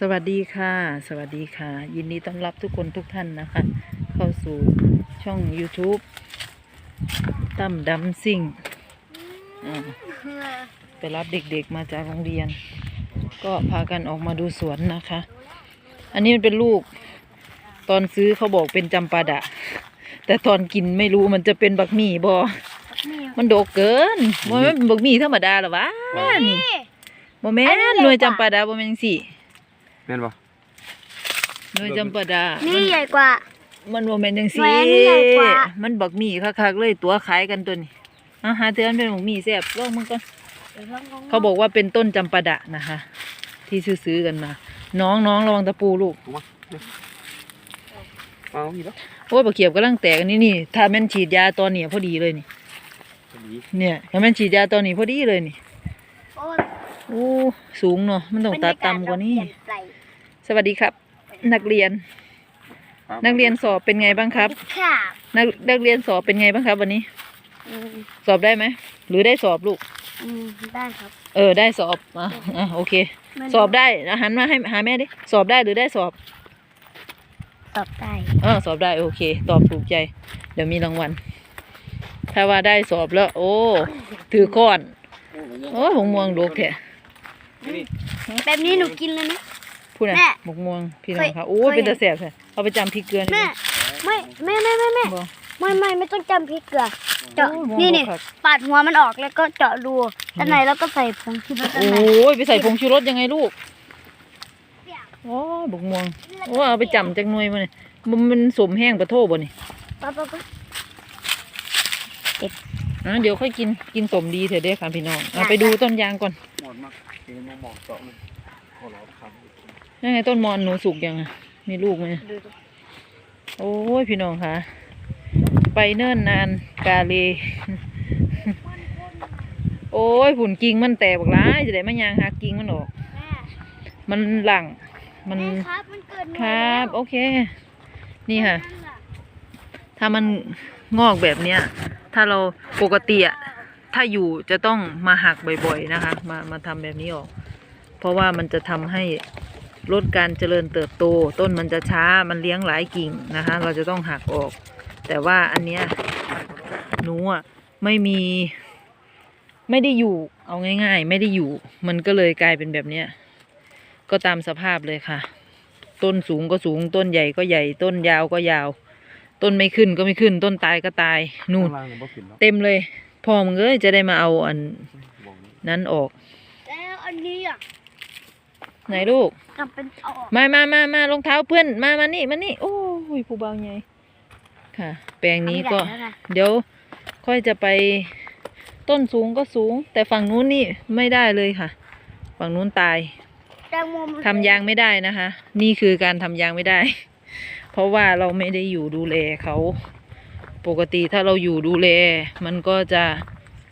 สวัสดีค่ะ สวัสดีค่ะ ยินดีต้อนรับทุกคนทุกท่านนะคะ เข้าสู่ช่อง YouTube ตั้มดำซิ่งอ่าไปรับเด็กๆมาจากโรงเรียน ก็พากันออกมาดูสวนนะคะ อันนี้มันเป็นลูก ตอนซื้อเขาบอกเป็นจำปาดะ แต่ตอนกินไม่รู้มันจะเป็นบักหมี่บอมันโดกเกินมันไม่เป็นบักหมี่ธรรมดาหรอวะนี่โมแม่นหน่วยจำปาดาโมแม่นจังสิ แม่นบ่หน่วยจำปาดา นี่ใหญ่กว่า มันโมเมนต์จังแหสิวนนี่ใหญ่กว่า มันบักหมี่คักๆเลยตัวขายกันตัวนี้อาหาเตือนเป็นบักหมี่แซ่บลองมึงก่อนเขาบอกว่าเป็นต้นจำปาดะนะคะ ที่ซื้อๆกันมา น้องน้องระวังตะปูลูกถูกมั้ยเอาอีกแล้วโอ้ยบักเขียบกำลังแตกอันนี้นี่ถ้าแม่นฉีดยาตอนนี้พอดีเลยนี่ ดีเนี่ยถ้าแม่นฉีดยาตอนนี้พอดีเลยนี่โอ้ยโอ้สูงเนาะมันต้องตัดต่ำกว่านี้ บรรยกศ สวัสดีครับ นักเรียน นักเรียนสอบเป็นไงบ้างครับ ค่ะนักนักเรียนสอบเป็นไงบ้างครับ วันนี้ อืมสอบได้ไหมหรือได้สอบลูก อืมได้ครับเออได้สอบอะอะโอเคไม่รู้สอบได้อะหันมาให้หาแม่ดิสอบได้หรือได้สอบตอบได้เออสอบได้โอเค ตอบถูกใจ เดี๋ยวมีรางวัลถ้าว่าได้สอบแล้ว โอ้ถือค้อนโอ้หมกม่วงลูกแท้แบบนี้หนูกินเลยนะ พูดนะแม่หมกม่วงพี่น้องเคยค่ะโอ้ยเคย เป็นตะแสบแท้เอาไปจำพริกเกลือนี่แม่ไม่แม่แม่แม่แม่บ่ไม่ไม่ไม่ต้องจำพริกเกลือเจาะโอ้ยมองนี่บ่นี่ครับปาดหัวมันออกแล้วก็เจาะรูด้านในแล้วก็ใส่ผงชูรสด้านโอ้ในยไปใส่ผงชูรสยังไงลูกโอ้ยบกม่วงโอ้ยเอาไปจำจังหน่วยมาเนี่ยมันมันสมแห้งปะโทบ่นี่ปั๊บปั๊บปั๊บอะเดี๋ยวค่อยกินกินสมดีเถอะเด้อค่ะพี่น้องเอาไปดูต้นยางก่อนหมดมากเองมองมองเจาะเลยขอร้องครับ ยังไงต้นมอนหนูสุกยังอะมีลูกไหมดูดูโอ้ยพี่น้องค่ะ ไปเนิ่นนานกาเล โอ้ยผุนกิ่งมันแตกบักร้ายจะได้มายางหากิ่งมันออกแม่มันหลังมันแม่ครับมันเกิดหนูครับแล้วโอเค นี่ค่ะนั่นน่ะ ถ้ามันงอกแบบเนี้ย ถ้าเราปกติอะถ้าอยู่จะต้องมาหักบ่อยๆนะคะ มามาทำแบบนี้ออก เพราะว่ามันจะทำให้ ลดการเจริญเติบโต ต้นมันจะช้ามันเลี้ยงหลายกิ่งนะคะ เราจะต้องหักออก แต่ว่าอันเนี้ยหนูอะไม่มี ไม่ได้อยู่ เอาง่าย ๆ ไม่ได้อยู่ มันก็เลยกลายเป็นแบบเนี้ยก็ตามสภาพเลยค่ะ ต้นสูงก็สูงต้นใหญ่ก็ใหญ่ ต้นยาวก็ยาว ต้นไม่ขึ้นก็ไม่ขึ้น ต้นตายก็ตายนู่นข้างล่างผมบ่ขึ้นเนาะเต็มเลยพ่อมึงเอ้ยจะได้มาเอาอันบอกนี่นั้นออกแล้วอันนี้อะ ไหนลูกจำเป็นเอาออกมามามามา รองเท้าเพื่อน มามานี่มานี่ โอ้ยผู้เบาใหญ่ค่ะ แปลงนี้ก็ อัใหญ่แล้วะเดี๋ยวค่อยจะไปต้นสูงก็สูง แต่ฝั่งนู้นนี่ไม่ได้เลยค่ะ ฝั่งนู้นตาย แตงโมมันทำยางไม่ได้นะคะ นี่คือการทำยางไม่ได้ เพราะว่าเราไม่ได้อยู่ดูแลเขา ปกติถ้าเราอยู่ดูแล มันก็จะ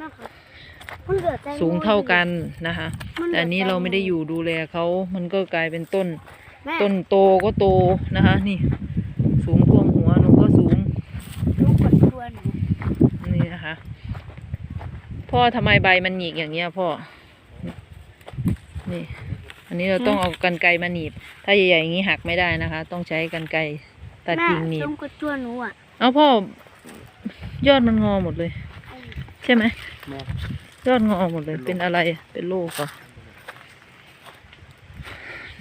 นะคะมันเหลือแตงโม สูงเท่ากันนะคะมันเหลืแต่อันนี้เราไม่ได้อยู่ดูแลเขามันก็กลายเป็นต้นแม่ต้นโตก็โตนะคะ นี่ สูงท่วมหัวหนูก็สูงลูกกดตัวหนูนี่นะคะ พ่อทำไมใบมันหงิกอย่างเงี้ยพ่อ นี่ อันนี้เราต้องเอากันไกรมาหนีบ ถ้าใหญ่ๆอย่างนี้หักไม่ได้นะคะ ต้องใช้กันไกรตัดกิ่งหนีแม่บลูกกดตัวหนูอะ เอาพ่อยอดมันงอหมดเลย ใช่ไหมแม่ ยอดงอหมดเลย เป็นอะไร เป็นโรคเหรอ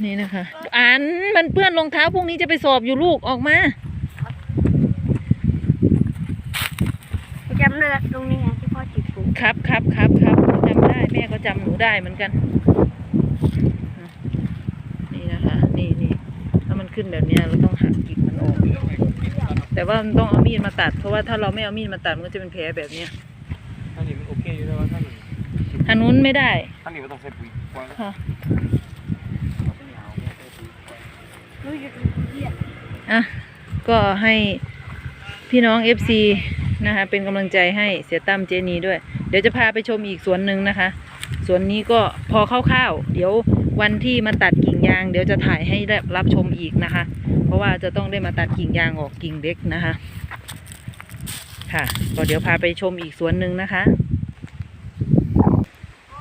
นี่นะคะ อันมันเปื้อนรองเท้าพรุ่งนี้จะไปสอบอยู่ลูกออกมาจำเลยตรงนี้ไงที่พ่อจิบปลูกครับครับครับครับจำได้แม่ก็จำหนูได้เหมือนกัน นี่นะคะ นี่นี่ถ้ามันขึ้นแบบเนี้ยเราต้องหักกิ่งมันออกแต่ว่ามันต้องเอามีดมาตัด เพราะว่าถ้าเราไม่เอามีดมาตัดมันก็จะเป็นแผลแบบเนี้ยท่านนี้มันโอเคอยู่แล้วว่าท่านนี้ ทางนู้นไม่ได้ท่านนี้ไม่ต้องใส่ปุ๋ยกว้างค่ะหนูอยู่ตรงนี้อะอะก็ให้พี่น้อง FC นะคะเป็นกำลังใจให้เสียตั้มเจนีด้วย เดี๋ยวจะพาไปชมอีกสวนหนึ่งนะคะสวนนี้ก็พอคร่าวๆเดี๋ยววันที่มาตัดกิ่งยาง เดี๋ยวจะถ่ายให้ได้รับชมอีกนะคะ เพราะว่าจะต้องได้มาตัดกิ่งยางออกกิ่งเล็กนะคะ ค่ะ ก็เดี๋ยวพาไปชมอีกสวนหนึ่งนะคะ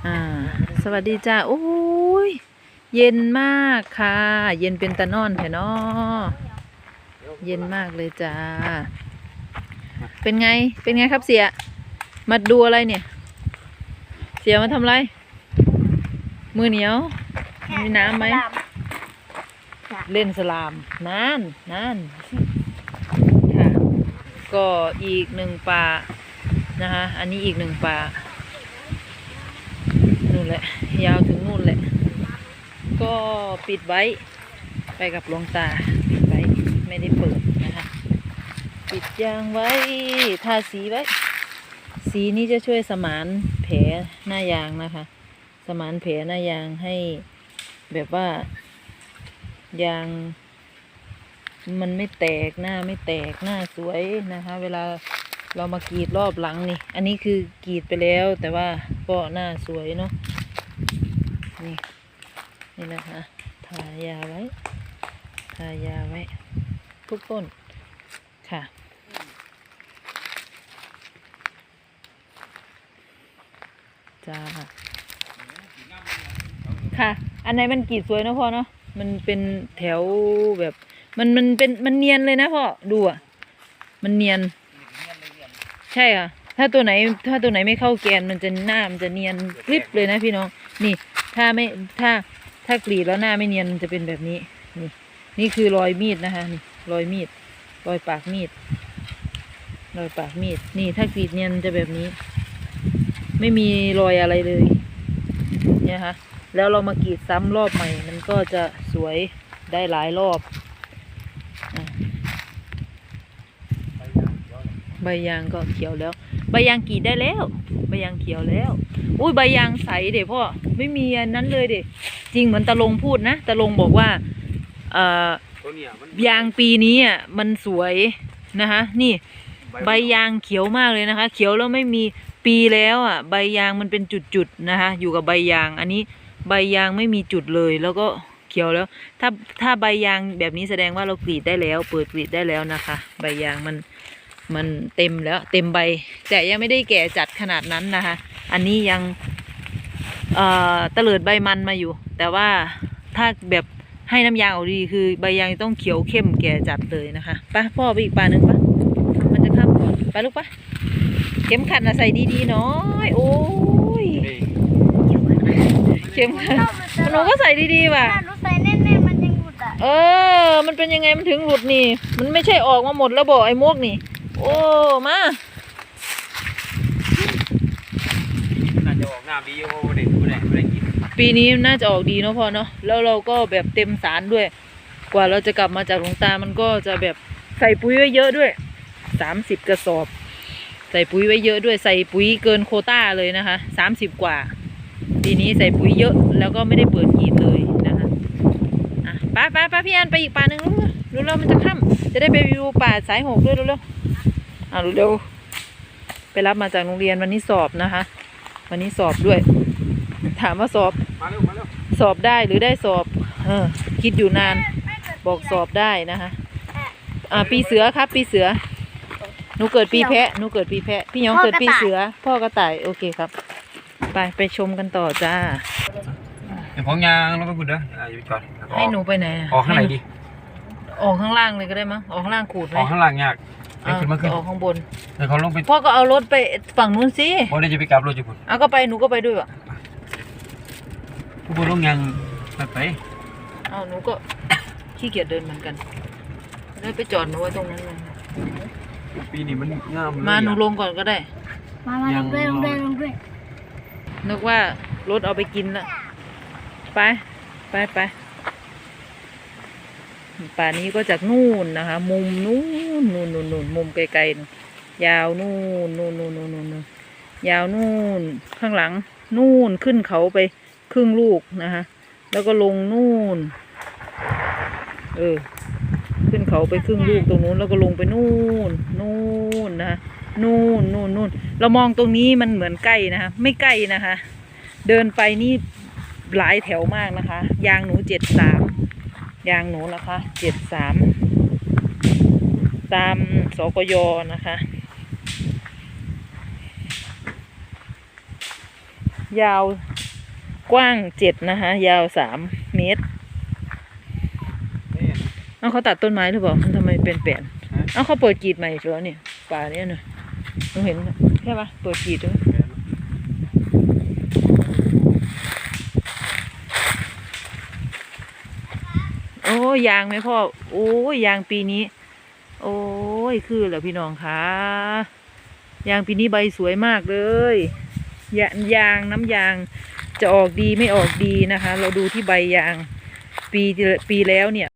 อ่า สวัสดีจ้าโอ้ย เย็นมากค่ะ เย็นเป็นตะนอนแถนอเย็นมากเลยจ้า เป็นไง เป็นไงครับเสีย มาดูอะไรเนี่ย เสียมาทำอะไร มือเหนียว มีน้ำไหม เล่นสลามนานนานค่ะ ก็อีกหนึ่งป่านะคะ อันนี้อีกหนึ่งป่า แหละ ยาวถึงนู่นแหละ ก็ปิดไว้ ไปกับลวงตาปิดไว้ ไม่ได้เปิดนะคะปิดยางไว้ทาสีไว้ สีนี้จะช่วยสมานแผลหน้ายางนะคะ สมานแผลหน้ายางให้แบบว่ายางมันไม่แตกหน้าไม่แตกหน้าสวยนะคะ เวลาเรามากรีดรอบหลังนี่ อันนี้คือกรีดไปแล้วแต่ว่าก็หน้าสวยเนาะ นี่นี่นะคะทายาไว้ทายาไว้ทุกต้นค่ะจ้าค่ะ อันไหนมันกีดสวยนะพ่อเนาะมันเป็นแถวแบบมันมันเป็นมันเนียนเลยนะพ่อดูอะมันเนียน ใช่ค่ะถ้าตัวไหนถ้าตัวไหนไม่เข้าแกนมันจะหน้ามันจะเนียนกริบเลยนะพี่น้อง นี่ถ้าไม่ถ้าถ้ากรีดแล้วหน้าไม่เนียนมันจะเป็นแบบนี้ นี่ นี่คือรอยมีดนะคะ นี่รอยมีด รอยปากมีด รอยปากมีด นี่ถ้ากรีดเนียนจะแบบนี้ ไม่มีรอยอะไรเลย เนี่ยค่ะ แล้วเรามากรีดซ้ำรอบใหม่ มันก็จะสวยได้หลายรอบ ใบยางก็เขียวแล้ว ใบยางกีดได้แล้ว ใบยางเขียวแล้ว อุ้ยใบยางใสเด็พ่อไม่มีอันนั้นเลยเด็จริงเหมือนตะลงพูดนะตะลงบอกว่าเอ่อยมันยางปีนี้อะมันสวยนะคะนี่ใบยางเขียวมากเลยนะคะ เขียวแล้วไม่มีปีแล้วอะ ใบยางมันเป็นจุดๆนะคะ อยู่กับใบยาง อันนี้ใบยางไม่มีจุดเลยแล้วก็เขียวแล้ว ถ้าถ้าใบยางแบบนี้แสดงว่าเรากรีดได้แล้ว เปิดกรีดได้แล้วนะคะ ใบยางมัน มันเต็มแล้วเต็มใบ แต่ยังไม่ได้แก่จัดขนาดนั้นนะคะ อันนี้ยังเอ่อตะเลิดใบมันมาอยู่ แต่ว่าถ้าแบบให้น้ำยางออกดีคือใบยางต้องเขียวเข้มแก่จัดเลยนะคะไปพ่อไปอีกปลาหนึ่งปะมันจะข้ามก่อนไปลูกปะเข็มขัดนะใส่ดีๆหน้อยโอ้ยนี่เข็มขัดหนูก็ใส่ดีๆว่ะถ้ารู้ใส่แน่ๆมันยังหลุดอะเออ มันเป็นยังไงมันถึงหลุดนี่ มันไม่ใช่ออกมาหมดแล้วบอกไอ้มวกนี่ โอ้ มาน่าจะออกน้ำดีโอ้เด็กไม่ได้ไม่ได้กินปีนี้น่าจะออกดีเนาะพ่อเนาะแล้วเราก็แบบเต็มสารด้วย กว่าเราจะกลับมาจากหลวงตามันก็จะแบบใส่ปุ๋ยไว้เยอะด้วยสามสิบกระสอบ ใส่ปุ๋ยไว้เยอะด้วยใส่ปุ๋ยเกินโควต้าเลยนะคะสามสิบกว่า ปีนี้ใส่ปุ๋ยเยอะแล้วก็ไม่ได้เปิดกรีดเลยนะคะอะไปไปไปพี่อันไปอีกป่าหนึ่งรู้รู้แล้วมันจะค่ำจะได้ไปดูป่าสายหกด้วยรู้แล้ว อะรู้เร็วไปรับมาจากโรงเรียนวันนี้สอบนะคะ วันนี้สอบด้วย ถามว่าสอบมาเร็วมาเร็วสอบได้หรือได้สอบ เออ คิดอยู่นาน บอกสอบได้นะคะ อ่า ปีเสือครับ ปีเสือหนูเกิดปีแพะหนูเกิดปีแพะ พี่หยองเกิดปีเสือ พ่อกระต่ายโอเคครับ ไปไปชมกันต่อจ้าเดี๋ยวของยางเราไปพูดเด้ออ่าอยู่ไปจอดแล้วก็อให้อกหนูไปไหนอะออกข้างไหนดีออกข้างล่างเลยก็ได้มั้งออกข้างล่างขูดไหมออกข้างล่างยาก ไปอ่าขึ้นมาขึ้นออกข้างบนเดี๋ยวเขาลงไปพ่อก็เอารถไปฝั่งนู้นสิพอได้จะไปกลับรถญี่ปุ่นเอาก็ไปหนูก็ไปด้วยวะผู้บริลงยางไปไปเอาหนูก็ขี้เกียจเดินเหมือนกันเลยไปจอดหนูไว้ตรงนั้นเลยปีนี้มันงามเลยมาหนูอะลงก่อนก็ได้ มามาลงด้วยลงด้วยลงด้วยนึกว่ารถเอาไปกินแล้วไป ไปไป ป่านี้ก็จากนู่นนะคะ มุมนู่นนู่นนู่นนู่นมุมไกลๆยาวนู่นนู่นนู่นนู่นนู่นนู่นยาวนู่นข้างหลังนู่นขึ้นเขาไปครึ่งลูกนะคะแล้วก็ลงนู่น เออ ขึ้นเขาไปครึ่งลูกตรงนู้น แล้วก็ลงไปนู่น นู่นนะคะนู่นนู่นนู่นเรามองตรงนี้มันเหมือนใกล้นะคะ ไม่ใกล้นะคะ เดินไปนี่หลายแถวมากนะคะ ยางหนูเจ็ดสาม ยางหนูนะคะเจ็ดสามตามสกยนะคะ ยาวกว้างเจ็ดนะคะ ยาวสามมีเมตรนี่เอาเขาตัดต้นไม้หรือเปล่ามันทำไมเป็นแปลนฮะเอาเขาเปิดกรีดใหม่ชัวร์เนี่ยป่าเนี่ยน่ะหนูเห็นน่ะใช่ปะเปิดกรีดด้วย แม่น โอ้ ยยางไหมพ่อ โอ้ยยางปีนี้ โอ้ยคือเหรอพี่น้องคะยางปีนี้ใบสวยมากเลยยายางน้ำยางจะออกดีไม่ออกดีนะคะ เราดูที่ใบยาง ปีปีแล้วเนี่ย